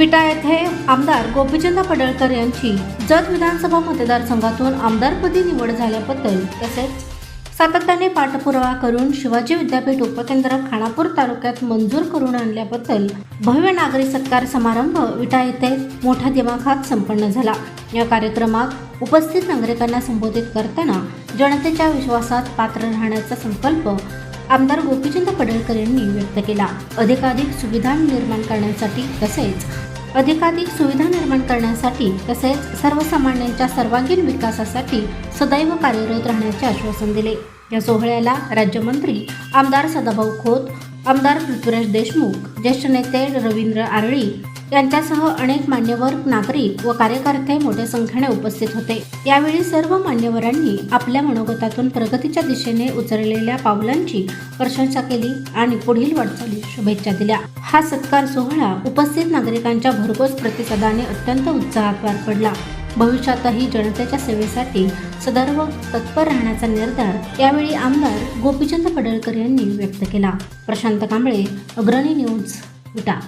विटा येथे आमदार गोपीचंद पडळकर यांची जत विधानसभा मतदारसंघातून आमदारपदी निवड झाल्याबद्दल तसेच सातत्याने पाठपुरावा करून शिवाजी विद्यापीठ उपकेंद्र खानापूर तालुक्यात मंजूर करून आणल्याबद्दल भव्य नागरी सत्कार समारंभ विटा येथे मोठ्या दिमाखात संपन्न झाला. या कार्यक्रमात उपस्थित नागरिकांना संबोधित करताना जनतेच्या विश्वासात पात्र राहण्याचा संकल्प आमदार गोपीचंद पडळकर यांनी व्यक्त केला. अधिकाधिक सुविधा निर्माण करण्यासाठी तसेच अधिकाधिक सुविधा निर्माण करण्यासाठी तसेच सर्वसामान्यांच्या सर्वांगीण विकासासाठी सदैव कार्यरत राहण्याचे आश्वासन दिले. या सोहळ्याला राज्यमंत्री आमदार सदाभाऊ खोत आमदार पृथ्वीराज देशमुख ज्येष्ठ नेते रवींद्र आरळी यांच्यासह अनेक मान्यवर नागरिक व कार्यकर्ते मोठ्या संख्येने उपस्थित होते. यावेळी सर्व मान्यवरांनी आपल्या मनोगतातून प्रगतीच्या दिशेने उचललेल्या पावलांची प्रशंसा केली आणि पुढील वाटचाली शुभेच्छा दिल्या. हा सत्कार सोहळा उपस्थित नागरिकांच्या भरघोस प्रतिसादाने अत्यंत उत्साहात पार पडला. भविष्यातही जनतेच्या सेवेसाठी सदर्व तत्पर राहण्याचा निर्धार यावेळी आमदार गोपीचंद पडळकर यांनी व्यक्त केला. प्रशांत कांबळे अग्रणी न्यूज विटा